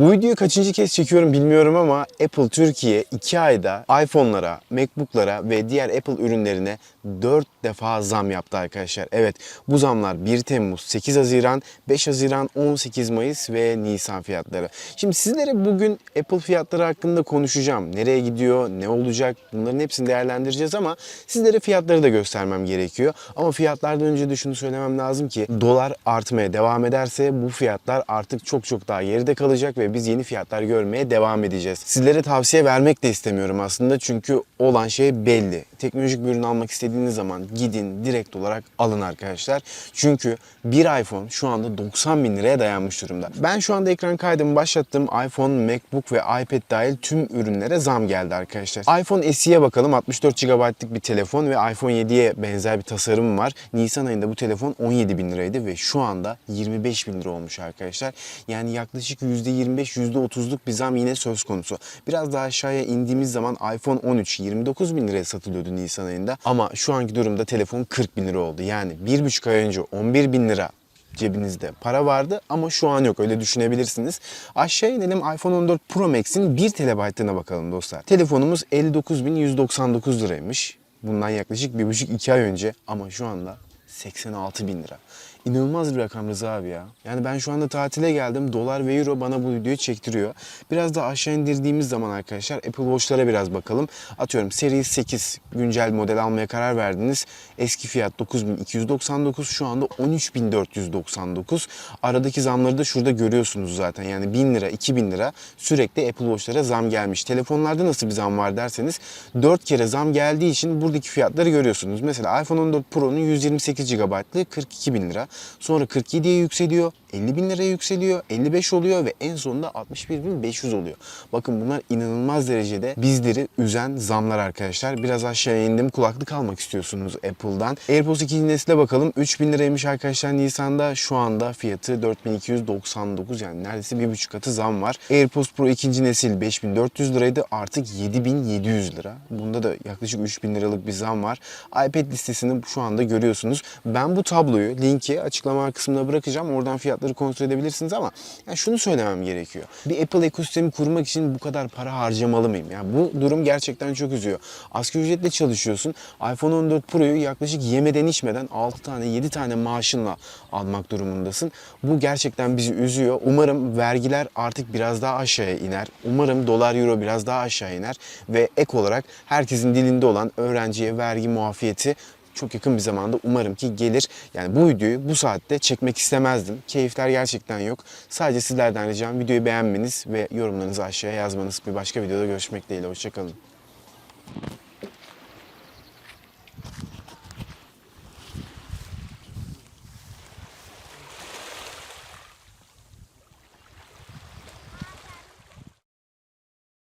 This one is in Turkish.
Bu videoyu kaçıncı kez çekiyorum bilmiyorum ama Apple Türkiye 2 ayda iPhone'lara, MacBook'lara ve diğer Apple ürünlerine 4 defa zam yaptı arkadaşlar. Evet bu zamlar 1 Temmuz, 8 Haziran, 5 Haziran, 18 Mayıs ve Nisan fiyatları. Şimdi sizlere bugün Apple fiyatları hakkında konuşacağım. Nereye gidiyor, ne olacak bunların hepsini değerlendireceğiz ama sizlere fiyatları da göstermem gerekiyor. Ama fiyatlardan önce de şunu söylemem lazım ki dolar artmaya devam ederse bu fiyatlar artık çok çok daha geride kalacak ve biz yeni fiyatlar görmeye devam edeceğiz. Sizlere tavsiye vermek de istemiyorum aslında çünkü olan şey belli. Teknolojik bir ürün almak istediğiniz zaman gidin direkt olarak alın arkadaşlar. Çünkü bir iPhone şu anda 90 bin liraya dayanmış durumda. Ben şu anda ekran kaydımı başlattım. iPhone, MacBook ve iPad dahil tüm ürünlere zam geldi arkadaşlar. iPhone SE'ye bakalım. 64 GB'lık bir telefon ve iPhone 7'ye benzer bir tasarım var. Nisan ayında bu telefon 17 bin liraydı ve şu anda 25 bin lira olmuş arkadaşlar. Yani yaklaşık %25, %30'luk bir zam yine söz konusu. Biraz daha aşağıya indiğimiz zaman iPhone 13 29 bin liraya satılıyordu Nisan ayında. Ama şu anki durumda telefon 40 bin lira oldu. Yani 1,5 ay önce 11 bin lira cebinizde para vardı ama şu an yok öyle düşünebilirsiniz. Aşağı inelim iPhone 14 Pro Max'in 1 TB'ına bakalım dostlar. Telefonumuz 59.199 liraymış. Bundan yaklaşık 1,5-2 ay önce ama şu anda 86 bin lira. İnanılmaz bir rakam Rıza abi ya. Yani ben şu anda tatile geldim. Dolar ve Euro bana bu videoyu çektiriyor. Biraz da aşağı indirdiğimiz zaman arkadaşlar Apple Watch'lara biraz bakalım. Atıyorum Series 8 güncel model almaya karar verdiniz. Eski fiyat 9299 şu anda 13499. Aradaki zamları da şurada görüyorsunuz zaten. Yani 1000 lira 2000 lira sürekli Apple Watch'lara zam gelmiş. Telefonlarda nasıl bir zam var derseniz 4 kere zam geldiği için buradaki fiyatları görüyorsunuz. Mesela iPhone 14 Pro'nun 128 GB'lığı 42 bin lira. Sonra 47'ye yükseliyor. 50 bin liraya yükseliyor, 55 oluyor ve en sonunda 61.500 oluyor. Bakın bunlar inanılmaz derecede bizleri üzen zamlar arkadaşlar. Biraz aşağıya indim kulaklık almak istiyorsunuz Apple'dan. AirPods 2. nesile bakalım. 3000 liraymış arkadaşlar Nisan'da. Şu anda fiyatı 4299 yani neredeyse bir buçuk katı zam var. AirPods Pro 2. nesil 5400 liraydı artık 7700 lira. Bunda da yaklaşık 3000 liralık bir zam var. iPad listesini şu anda görüyorsunuz. Ben bu tabloyu linki açıklama kısmına bırakacağım. Oradan fiyat fiyatları kontrol edebilirsiniz ama yani şunu söylemem gerekiyor. Bir Apple ekosistemi kurmak için bu kadar para harcamalı mıyım? Yani bu durum gerçekten çok üzüyor. Asgari ücretle çalışıyorsun. iPhone 14 Pro'yu yaklaşık yemeden içmeden 6 tane 7 tane maaşınla almak durumundasın. Bu gerçekten bizi üzüyor. Umarım vergiler artık biraz daha aşağıya iner. Umarım dolar euro biraz daha aşağı iner ve ek olarak herkesin dilinde olan öğrenciye vergi muafiyeti çok yakın bir zamanda umarım ki gelir. Yani bu videoyu bu saatte çekmek istemezdim. Keyifler gerçekten yok. Sadece sizlerden ricam videoyu beğenmeniz ve yorumlarınızı aşağıya yazmanız. Bir başka videoda görüşmek dileğiyle. Hoşçakalın.